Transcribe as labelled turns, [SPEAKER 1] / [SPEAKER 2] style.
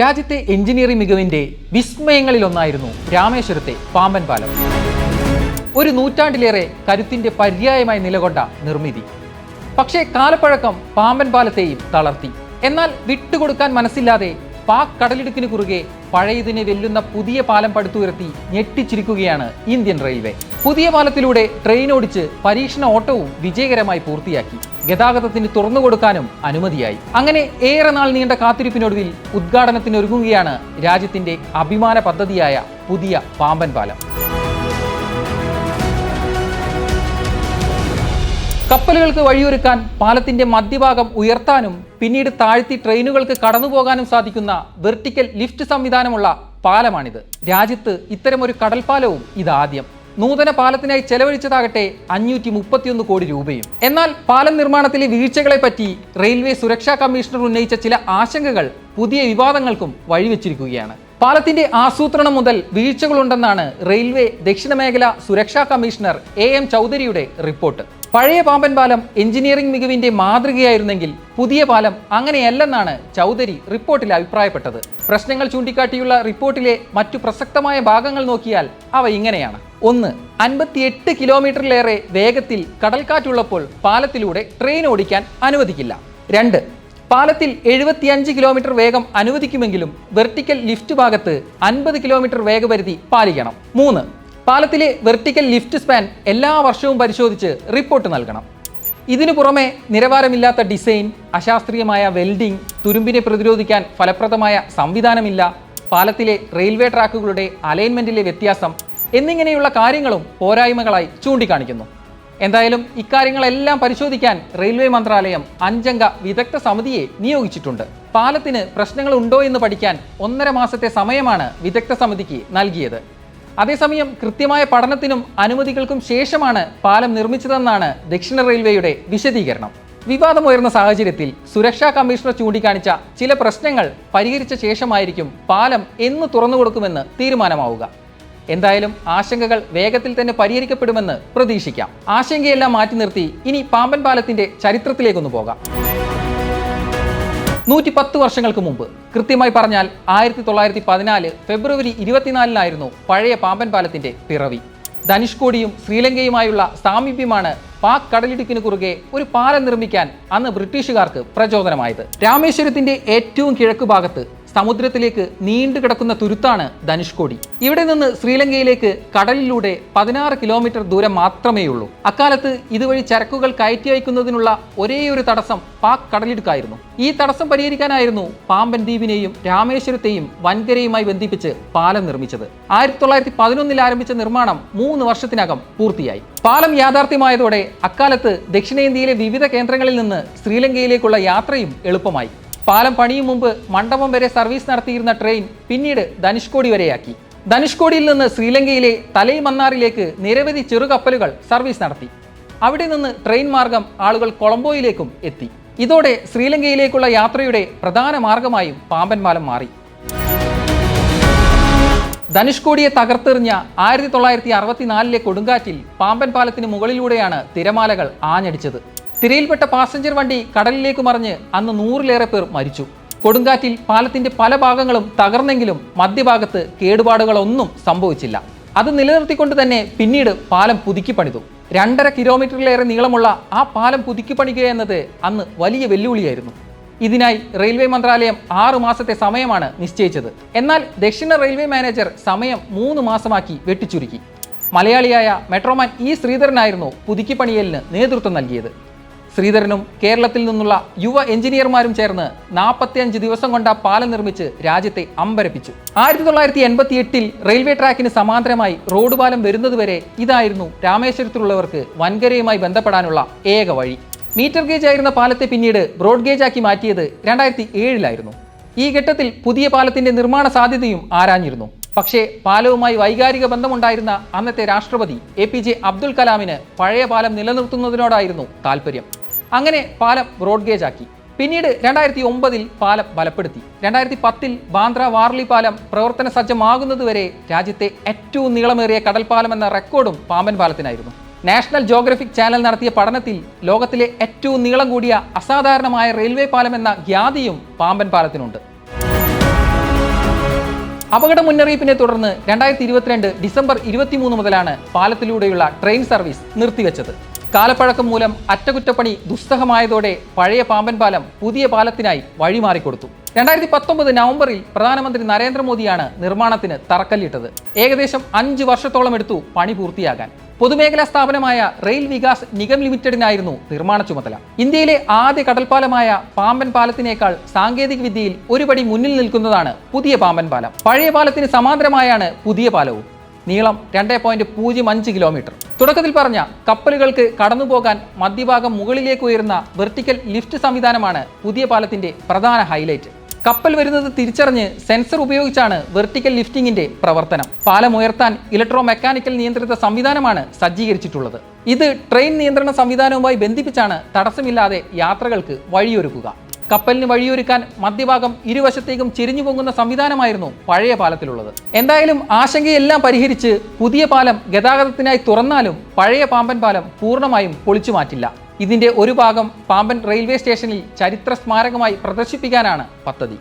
[SPEAKER 1] രാജ്യത്തെ എഞ്ചിനീയറിംഗ് മികവിന്റെ വിസ്മയങ്ങളിലൊന്നായിരുന്നു രാമേശ്വരത്തെ പാമ്പൻ പാലം. ഒരു നൂറ്റാണ്ടിലേറെ കരുത്തിന്റെ പര്യായമായി നിലകൊണ്ട നിർമ്മിതി. പക്ഷേ കാലപ്പഴക്കം പാമ്പൻ പാലത്തെയും തളർത്തി. എന്നാൽ വിട്ടുകൊടുക്കാൻ മനസ്സില്ലാതെ പാക് കടലിടുക്കിന് കുറുകെ പഴയതിനെ വെല്ലുന്ന പുതിയ പാലം പടുത്തുയർത്തി ഞെട്ടിച്ചിരിക്കുകയാണ് ഇന്ത്യൻ റെയിൽവേ. പുതിയ പാലത്തിലൂടെ ട്രെയിൻ ഓടിച്ച് പരീക്ഷണ ഓട്ടവും വിജയകരമായി പൂർത്തിയാക്കി. ഗതാഗതത്തിന് തുറന്നു കൊടുക്കാനും അനുമതിയായി. അങ്ങനെ ഏറെ നാൾ നീണ്ട കാത്തിരിപ്പിനൊടുവിൽ ഉദ്ഘാടനത്തിനൊരുങ്ങുകയാണ് രാജ്യത്തിന്റെ അഭിമാന പദ്ധതിയായ പുതിയ പാമ്പൻ പാലം. കപ്പലുകൾക്ക് വഴിയൊരുക്കാൻ പാലത്തിന്റെ മധ്യഭാഗം ഉയർത്താനും പിന്നീട് താഴ്ത്തി ട്രെയിനുകൾക്ക് കടന്നുപോകാനും സാധിക്കുന്ന വെർട്ടിക്കൽ ലിഫ്റ്റ് സംവിധാനമുള്ള പാലമാണിത്. രാജ്യത്ത് ഇത്തരമൊരു കടൽപ്പാലവും ഇതാദ്യം. നൂതന പാലത്തിനായി ചെലവഴിച്ചതാകട്ടെ അഞ്ഞൂറ്റി മുപ്പത്തിയൊന്ന് കോടി രൂപയും. എന്നാൽ പാലം നിർമ്മാണത്തിലെ വീഴ്ചകളെ പറ്റി റെയിൽവേ സുരക്ഷാ കമ്മീഷണർ ഉന്നയിച്ച ചില ആശങ്കകൾ പുതിയ വിവാദങ്ങൾക്കും വഴിവെച്ചിരിക്കുകയാണ്. പാലത്തിന്റെ ആസൂത്രണം മുതൽ വീഴ്ചകളുണ്ടെന്നാണ് റെയിൽവേ ദക്ഷിണ മേഖല സുരക്ഷാ കമ്മീഷണർ എ എം ചൗധരിയുടെ റിപ്പോർട്ട്. പഴയ പാമ്പൻ പാലം എഞ്ചിനീയറിംഗ് മികവിന്റെ മാതൃകയായിരുന്നെങ്കിൽ പുതിയ പാലം അങ്ങനെയല്ലെന്നാണ് ചൗധരി റിപ്പോർട്ടിൽ അഭിപ്രായപ്പെട്ടത്. പ്രശ്നങ്ങൾ ചൂണ്ടിക്കാട്ടിയുള്ള റിപ്പോർട്ടിലെ മറ്റു പ്രസക്തമായ ഭാഗങ്ങൾ നോക്കിയാൽ അവ ഇങ്ങനെയാണ്. ഒന്ന് അൻപത്തിയെട്ട് കിലോമീറ്ററിലേറെ വേഗത്തിൽ കടൽക്കാറ്റുള്ളപ്പോൾ പാലത്തിലൂടെ ട്രെയിൻ ഓടിക്കാൻ അനുവദിക്കില്ല. രണ്ട് പാലത്തിൽ എഴുപത്തിയഞ്ച് കിലോമീറ്റർ വേഗം അനുവദിക്കുമെങ്കിലും വെർട്ടിക്കൽ ലിഫ്റ്റ് ഭാഗത്ത് അൻപത് കിലോമീറ്റർ വേഗപരിധി പാലിക്കണം. മൂന്ന് പാലത്തിലെ വെർട്ടിക്കൽ ലിഫ്റ്റ് സ്പാൻ എല്ലാ വർഷവും പരിശോധിച്ച് റിപ്പോർട്ട് നൽകണം. ഇതിനു പുറമെ നിലവാരമില്ലാത്ത ഡിസൈൻ അശാസ്ത്രീയമായ വെൽഡിംഗ് തുരുമ്പിനെ പ്രതിരോധിക്കാൻ ഫലപ്രദമായ സംവിധാനമില്ല പാലത്തിലെ റെയിൽവേ ട്രാക്കുകളുടെ അലൈൻമെന്റിലെ വ്യത്യാസം എന്നിങ്ങനെയുള്ള കാര്യങ്ങളും പോരായ്മകളായി ചൂണ്ടിക്കാണിക്കുന്നു. എന്തായാലും ഇക്കാര്യങ്ങളെല്ലാം പരിശോധിക്കാൻ റെയിൽവേ മന്ത്രാലയം അഞ്ചംഗ വിദഗ്ധ സമിതിയെ നിയോഗിച്ചിട്ടുണ്ട്. പാലത്തിന് പ്രശ്നങ്ങൾ ഉണ്ടോ എന്ന് പഠിക്കാൻ ഒന്നര മാസത്തെ സമയമാണ് വിദഗ്ധ സമിതിക്ക് നൽകിയത്. അതേസമയം കൃത്യമായ പഠനത്തിനും അനുമതികൾക്കും ശേഷമാണ് പാലം നിർമ്മിച്ചതെന്നാണ് ദക്ഷിണ റെയിൽവേയുടെ വിശദീകരണം. വിവാദമുയർന്ന സാഹചര്യത്തിൽ സുരക്ഷാ കമ്മീഷണർ ചൂണ്ടിക്കാണിച്ച ചില പ്രശ്നങ്ങൾ പരിഹരിച്ച ശേഷമായിരിക്കും പാലം എന്ന് തുറന്നുകൊടുക്കുമെന്ന് തീരുമാനമാവുക. എന്തായാലും ആശങ്കകൾ വേഗത്തിൽ തന്നെ പരിഹരിക്കപ്പെടുമെന്ന് പ്രതീക്ഷിക്കാം. ആശങ്കയെല്ലാം മാറ്റി നിർത്തി ഇനി പാമ്പൻ പാലത്തിന്റെ ചരിത്രത്തിലേക്കൊന്ന് പോകാം. നൂറ്റി പത്ത് വർഷങ്ങൾക്ക് മുമ്പ് കൃത്യമായി പറഞ്ഞാൽ ആയിരത്തി തൊള്ളായിരത്തി പതിനാല് ഫെബ്രുവരി ഇരുപത്തിനാലിനായിരുന്നു പഴയ പാമ്പൻ പാലത്തിന്റെ പിറവി. ധനുഷ്കോടിയും ശ്രീലങ്കയുമായുള്ള സാമീപ്യമാണ് പാക് കടലിടുക്കിന് കുറുകെ ഒരു പാലം നിർമ്മിക്കാൻ അന്ന് ബ്രിട്ടീഷുകാർക്ക് പ്രചോദനമായത്. രാമേശ്വരത്തിന്റെ ഏറ്റവും കിഴക്ക് ഭാഗത്ത് സമുദ്രത്തിലേക്ക് നീണ്ടു കിടക്കുന്ന തുരുത്താണ് ധനുഷ്കോടി. ഇവിടെ നിന്ന് ശ്രീലങ്കയിലേക്ക് കടലിലൂടെ പതിനാറ് കിലോമീറ്റർ ദൂരം മാത്രമേയുള്ളൂ. അക്കാലത്ത് ഇതുവഴി ചരക്കുകൾ കയറ്റി അയക്കുന്നതിനുള്ള ഒരേയൊരു തടസ്സം പാക് കടലിടുക്കായിരുന്നു. ഈ തടസ്സം പരിഹരിക്കാനായിരുന്നു പാമ്പൻ ദ്വീപിനെയും രാമേശ്വരത്തെയും വൻകരയുമായി ബന്ധിപ്പിച്ച് പാലം നിർമ്മിച്ചത്. ആയിരത്തി തൊള്ളായിരത്തി പതിനൊന്നിൽ ആരംഭിച്ച നിർമ്മാണം മൂന്ന് വർഷത്തിനകം പൂർത്തിയായി. പാലം യാഥാർത്ഥ്യമായതോടെ അക്കാലത്ത് ദക്ഷിണേന്ത്യയിലെ വിവിധ കേന്ദ്രങ്ങളിൽ നിന്ന് ശ്രീലങ്കയിലേക്കുള്ള യാത്രയും എളുപ്പമായി. പാലം പണിയും മുമ്പ് മണ്ഡപം വരെ സർവീസ് നടത്തിയിരുന്ന ട്രെയിൻ പിന്നീട് ധനുഷ്കോടി വരെയാക്കി. ധനുഷ്കോടിയിൽ നിന്ന് ശ്രീലങ്കയിലെ തലൈ മന്നാറിലേക്ക് നിരവധി ചെറുകപ്പലുകൾ സർവീസ് നടത്തി. അവിടെ നിന്ന് ട്രെയിൻ മാർഗം ആളുകൾ കൊളംബോയിലേക്കും എത്തി. ഇതോടെ ശ്രീലങ്കയിലേക്കുള്ള യാത്രയുടെ പ്രധാന മാർഗമായും പാമ്പൻ പാലം മാറി. ധനുഷ്കോടിയെ തകർത്തെറിഞ്ഞ ആയിരത്തി തൊള്ളായിരത്തി അറുപത്തിനാലിലെ കൊടുങ്കാറ്റിൽ പാമ്പൻ പാലത്തിന് മുകളിലൂടെയാണ് തിരമാലകൾ ആഞ്ഞടിച്ചത്. തിരയിൽപ്പെട്ട പാസഞ്ചർ വണ്ടി കടലിലേക്ക് മറിഞ്ഞ് അന്ന് നൂറിലേറെ പേർ മരിച്ചു. കൊടുങ്കാറ്റിൽ പാലത്തിന്റെ പല ഭാഗങ്ങളും തകർന്നെങ്കിലും മധ്യഭാഗത്ത് കേടുപാടുകളൊന്നും സംഭവിച്ചില്ല. അത് നിലനിർത്തിക്കൊണ്ട് തന്നെ പിന്നീട് പാലം പുതുക്കി പണിതു. രണ്ടര കിലോമീറ്ററിലേറെ നീളമുള്ള ആ പാലം പുതുക്കി പണിക്കുക എന്നത് അന്ന് വലിയ വെല്ലുവിളിയായിരുന്നു. ഇതിനായി റെയിൽവേ മന്ത്രാലയം ആറു മാസത്തെ സമയമാണ് നിശ്ചയിച്ചത്. എന്നാൽ ദക്ഷിണ റെയിൽവേ മാനേജർ സമയം മൂന്ന് മാസമാക്കി വെട്ടിച്ചുരുക്കി. മലയാളിയായ മെട്രോമാൻ ഇ ശ്രീധരനായിരുന്നു പുതുക്കിപ്പണിയലിന് നേതൃത്വം നൽകിയത്. ശ്രീധരനും കേരളത്തിൽ നിന്നുള്ള യുവ എഞ്ചിനീയർമാരും ചേർന്ന് നാൽപ്പത്തിയഞ്ച് ദിവസം കൊണ്ട് ആ പാലം നിർമ്മിച്ച് രാജ്യത്തെ അമ്പരപ്പിച്ചു. ആയിരത്തി തൊള്ളായിരത്തി എൺപത്തി എട്ടിൽ റെയിൽവേ ട്രാക്കിന് സമാന്തരമായി റോഡ് പാലം വരുന്നതുവരെ ഇതായിരുന്നു രാമേശ്വരത്തിലുള്ളവർക്ക് വൻകരയുമായി ബന്ധപ്പെടാനുള്ള ഏക വഴി. മീറ്റർ ഗേജ് ആയിരുന്ന പാലത്തെ പിന്നീട് ബ്രോഡ് ഗേജ് ആക്കി മാറ്റിയത് രണ്ടായിരത്തി ഏഴിലായിരുന്നു ഈ ഘട്ടത്തിൽ പുതിയ പാലത്തിന്റെ നിർമ്മാണ സാധ്യതയും ആരാഞ്ഞിരുന്നു. പക്ഷേ പാലവുമായി വൈകാരിക ബന്ധമുണ്ടായിരുന്ന അന്നത്തെ രാഷ്ട്രപതി എ പി ജെ അബ്ദുൽ കലാമിന് പഴയ പാലം നിലനിർത്തുന്നതിനോടായിരുന്നു താല്പര്യം അങ്ങനെ പാലം ബ്രോഡ് ഗേജ് ആക്കി. പിന്നീട് രണ്ടായിരത്തി ഒമ്പതിൽ പാലം ബലപ്പെടുത്തി. രണ്ടായിരത്തി പത്തിൽ ബാന്ദ്ര വാർലി പാലം പ്രവർത്തന സജ്ജമാകുന്നതുവരെ രാജ്യത്തെ ഏറ്റവും നീളമേറിയ പാലം എന്ന റെക്കോർഡും പാമ്പൻ പാലത്തിനായിരുന്നു. നാഷണൽ ജോഗ്രഫിക് ചാനൽ നടത്തിയ പഠനത്തിൽ ലോകത്തിലെ ഏറ്റവും നീളം കൂടിയ അസാധാരണമായ റെയിൽവേ പാലം എന്ന ഖ്യാതിയും പാമ്പൻ പാലത്തിനുണ്ട്. അപകട മുന്നറിയിപ്പിനെ തുടർന്ന് രണ്ടായിരത്തി ഇരുപത്തിരണ്ട് ഡിസംബർ ഇരുപത്തിമൂന്ന് മുതലാണ് പാലത്തിലൂടെയുള്ള ട്രെയിൻ സർവീസ് നിർത്തിവെച്ചത്. കാലപ്പഴക്കം മൂലം അറ്റകുറ്റപ്പണി ദുസ്സഹമായതോടെ പഴയ പാമ്പൻ പാലം പുതിയ പാലത്തിനായി വഴിമാറിക്കൊടുത്തു. രണ്ടായിരത്തി പത്തൊമ്പത് നവംബറിൽ പ്രധാനമന്ത്രി നരേന്ദ്രമോദിയാണ് നിർമ്മാണത്തിന് തറക്കല്ലിട്ടത്. ഏകദേശം അഞ്ച് വർഷത്തോളം എടുത്തു പണി പൂർത്തിയാകാൻ പൊതുമേഖലാ സ്ഥാപനമായ റെയിൽ വികാസ് നിഗം ലിമിറ്റഡിനായിരുന്നു നിർമ്മാണ ചുമതല. ഇന്ത്യയിലെ ആദ്യ കടൽപ്പാലമായ പാമ്പൻ പാലത്തിനേക്കാൾ സാങ്കേതിക വിദ്യയിൽ ഒരുപടി മുന്നിൽ നിൽക്കുന്നതാണ് പുതിയ പാമ്പൻ പാലം. പഴയ പാലത്തിന് സമാന്തരമായാണ് പുതിയ പാലവും. നീളം രണ്ട് പോയിന്റ് പൂജ്യം അഞ്ച് കിലോമീറ്റർ തുടക്കത്തിൽ പറഞ്ഞ കപ്പലുകൾക്ക് കടന്നുപോകാൻ മധ്യഭാഗം മുകളിലേക്ക് ഉയരുന്ന വെർട്ടിക്കൽ ലിഫ്റ്റ് സംവിധാനമാണ് പുതിയ പാലത്തിന്റെ പ്രധാന ഹൈലൈറ്റ് കപ്പൽ വരുന്നത് തിരിച്ചറിഞ്ഞ് സെൻസർ ഉപയോഗിച്ചാണ് വെർട്ടിക്കൽ ലിഫ്റ്റിംഗിന്റെ പ്രവർത്തനം. പാലം ഉയർത്താൻ ഇലക്ട്രോ മെക്കാനിക്കൽ നിയന്ത്രിത സംവിധാനമാണ് സജ്ജീകരിച്ചിട്ടുള്ളത്. ഇത് ട്രെയിൻ നിയന്ത്രണ സംവിധാനവുമായി ബന്ധിപ്പിച്ചാണ് തടസ്സമില്ലാതെ യാത്രകൾക്ക് വഴിയൊരുക്കുക. കപ്പലിന് വഴിയൊരുക്കാൻ മധ്യഭാഗം ഇരുവശത്തേക്കും ചെരിഞ്ഞു പൊങ്ങുന്ന സംവിധാനമായിരുന്നു പഴയ പാലത്തിലുള്ളത്. എന്തായാലും ആശങ്കയെല്ലാം പരിഹരിച്ച് പുതിയ പാലം ഗതാഗതത്തിനായി തുറന്നാലും പഴയ പാമ്പൻ പാലം പൂർണമായും പൊളിച്ചു മാറ്റില്ല. ഇതിന്റെ ഒരു ഭാഗം പാമ്പൻ റെയിൽവേ സ്റ്റേഷനിൽ ചരിത്ര സ്മാരകമായി പ്രദർശിപ്പിക്കാനാണ് പദ്ധതി.